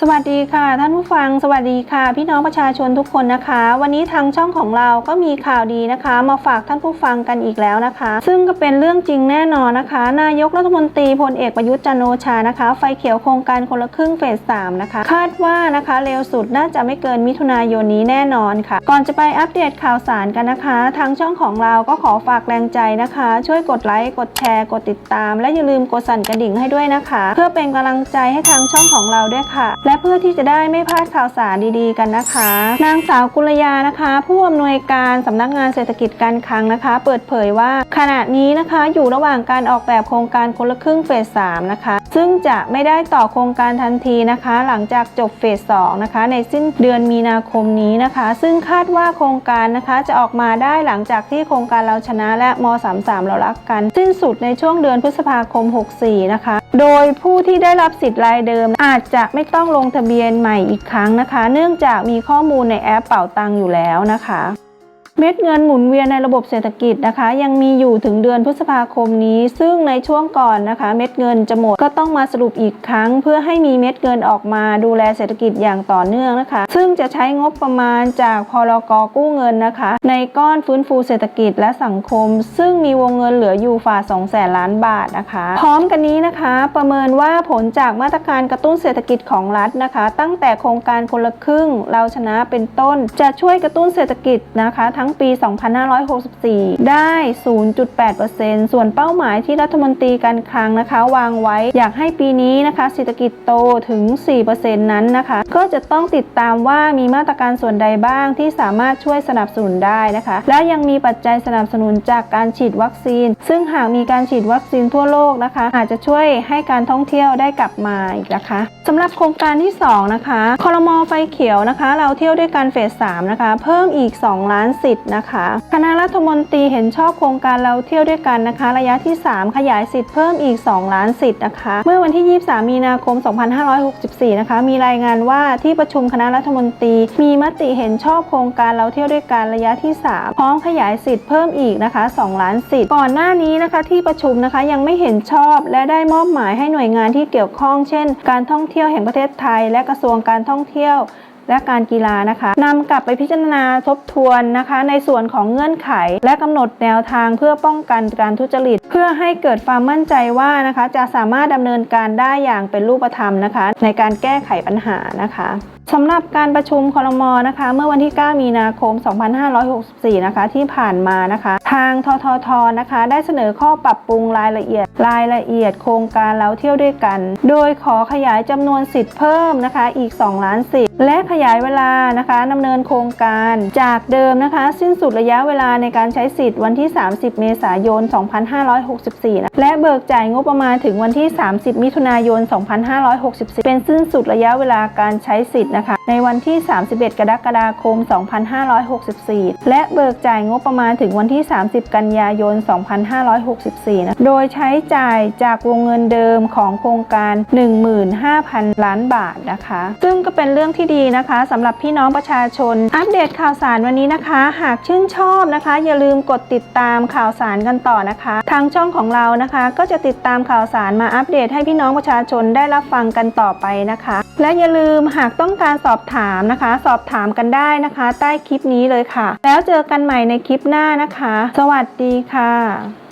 สวัสดีค่ะท่านผู้ฟังสวัสดีค่ะ พี่น้องประชาชนทุกคนนะคะ วันนี้ทางช่องของเราก็มีข่าวดีนะคะ มาฝากท่านผู้ฟังกันอีกแล้วนะคะ ซึ่งก็เป็นเรื่องจริงแน่นอนนะคะ นายกรัฐมนตรีพลเอกประยุทธ์จันโอชานะคะ ไฟเขียวโครงการคนละครึ่งเฟส3นะคะ คาดว่านะคะเร็วสุดน่าจะไม่เกินมิถุนายนนี้แน่นอนค่ะ ก่อนจะไปอัปเดตข่าวสารกันนะคะ ทางช่องของเราก็ขอฝากแรงใจนะคะ ช่วยกดไลค์กดแชร์กดติดตาม และอย่าลืมกดสั่นกระดิ่งให้ด้วยนะคะ เพื่อเป็นกำลังใจให้ทางช่องของเราด้วยค่ะและเพื่อที่จะได้ไม่พลาดข่าวสารดีๆกันนะคะ นางสาวกุลยานะคะ ผู้อำนวยการสำนักงานเศรษฐกิจการคลังนะคะ เปิดเผยว่าขณะนี้นะคะอยู่ระหว่างการออกแบบโครงการคนละครึ่งเฟส3นะคะ ซึ่งจะไม่ได้ต่อโครงการทันทีนะคะ หลังจากจบเฟส2นะคะ ในสิ้นเดือนมีนาคมนี้นะคะ ซึ่งคาดว่าโครงการนะคะจะออกมาได้หลังจากที่โครงการเราชนะและม 33 เรารักกัน สิ้นสุดในช่วงเดือนพฤษภาคม 64 นะคะ โดยผู้ที่ได้รับสิทธิ์รายเดิม อาจจะไม่ต้องลงทะเบียนใหม่อีกครั้งนะคะ เนื่องจากมีข้อมูลในแอปเป่าตังอยู่แล้วนะคะ เม็ดเงินหมุนเวียนในระบบเศรษฐกิจนะคะ ยังมีอยู่ถึงเดือนพฤษภาคมนี้ ซึ่งในช่วงก่อนนะคะ เม็ดเงินจะหมดก็ต้องมาสรุปอีกครั้ง เพื่อให้มีเม็ดเงินออกมาดูแลเศรษฐกิจอย่างต่อเนื่องนะคะ ซึ่งจะใช้งบประมาณจากพรกกู้เงินนะคะ ในก้อนฟื้นฟูเศรษฐกิจและสังคม ซึ่งมีวงเงินเหลืออยู่ฝ่า2แสนล้านบาทนะคะ พร้อมกันนี้นะคะ ประเมินว่าผลจากมาตรการกระตุ้นเศรษฐกิจของรัฐนะคะ ตั้งแต่โครงการคนละครึ่งเราชนะเป็นต้น จะช่วยกระตุ้นเศรษฐกิจนะคะทั้งปี 2564 ได้ 0.8%ส่วนเป้าหมายที่รัฐมนตรีการคลังนะคะ วางไว้อยากให้ปีนี้นะคะเศรษฐกิจโตถึง 4%นั้นนะคะ ก็จะต้องติดตามว่ามีมาตรการส่วนใดบ้างที่สามารถช่วยสนับสนุนได้นะคะ และยังมีปัจจัยสนับสนุนจากการฉีดวัคซีน ซึ่งหากมีการฉีดวัคซีนทั่วโลกนะคะ อาจจะช่วยให้การท่องเที่ยวได้กลับมาอีกนะคะสำหรับโครงการที่ 2 นะคะคอรมอไฟเขียวนะคะ เราเที่ยวด้วยกันเฟส3นะคะ เพิ่มอีก 2 ล้านสิทธิ์นะคะ คณะรัฐมนตรีเห็นชอบโครงการเราเที่ยวด้วยกันนะคะ ระยะที่ 3 ขยายสิทธิ์เพิ่มอีก 2 ล้านสิทธิ์นะคะ เมื่อวันที่ 23 มีนาคม 2564 นะคะ มีรายงานว่าที่ประชุมคณะรัฐมนตรี มีมติเห็นชอบโครงการเราเที่ยวด้วยกันระยะที่ 3 พร้อมขยายสิทธิ์เพิ่มอีกนะคะ 2 ล้านสิทธิ์ก่อนหน้านี้นะคะที่ประชุมนะคะยังไม่เห็นชอบ และได้มอบหมายให้หน่วยงานที่เกี่ยวข้อง เช่น การท่องเที่ยวแห่งประเทศไทย และกระทรวงการท่องเที่ยว และการกีฬานะคะนำกลับไปพิจารณาทบทวนนะคะ ในส่วนของเงื่อนไข และกำหนดแนวทางเพื่อป้องกันการทุจริต เพื่อให้เกิดความมั่นใจว่านะคะ จะสามารถดำเนินการได้อย่างเป็นรูปธรรมนะคะ ในการแก้ไขปัญหานะคะสำหรับการประชุมคลมนะคะ เมื่อวันที่ 9 มีนาคม 2564 นะคะ ที่ผ่านมานะคะ ทางทททนะคะ ได้เสนอข้อปรับปรุงรายละเอียด รายละเอียดโครงการเราเที่ยวด้วยกัน โดยขอขยายจำนวนสิทธิ์เพิ่มนะคะ อีก 2 ล้านสิทธิ์และขยายเวลานะคะดำเนินโครงการจากเดิมนะคะ สิ้นสุดระยะเวลาในการใช้สิทธิ์วันที่ 30 เมษายน 2564นะและเบิกจ่ายงบประมาณถึงวันที่ 30 มิถุนายน 2564 เป็นสิ้นสุดระยะเวลาการใช้สิทธิ์นะคะ ในวันที่ 31 กรกฎาคม 2564 และเบิกจ่ายงบประมาณถึงวันที่ 30 กันยายน 2564 นะโดยใช้จ่ายจากวงเงินเดิมของโครงการ 15,000 ล้านบาทนะคะ ซึ่งก็เป็นเรื่องที่ดีนะคะสำหรับพี่น้องประชาชน อัปเดตข่าวสารวันนี้นะคะ หากชื่นชอบนะคะ อย่าลืมกดติดตามข่าวสารกันต่อนะคะ ทางช่องของเรานะคะ ก็จะติดตามข่าวสารมาอัปเดตให้พี่น้องประชาชนได้รับฟังกันต่อไปนะคะ และอย่าลืมหากต้องการสอบถามนะคะ สอบถามกันได้นะคะ ใต้คลิปนี้เลยค่ะ แล้วเจอกันใหม่ในคลิปหน้านะคะ สวัสดีค่ะ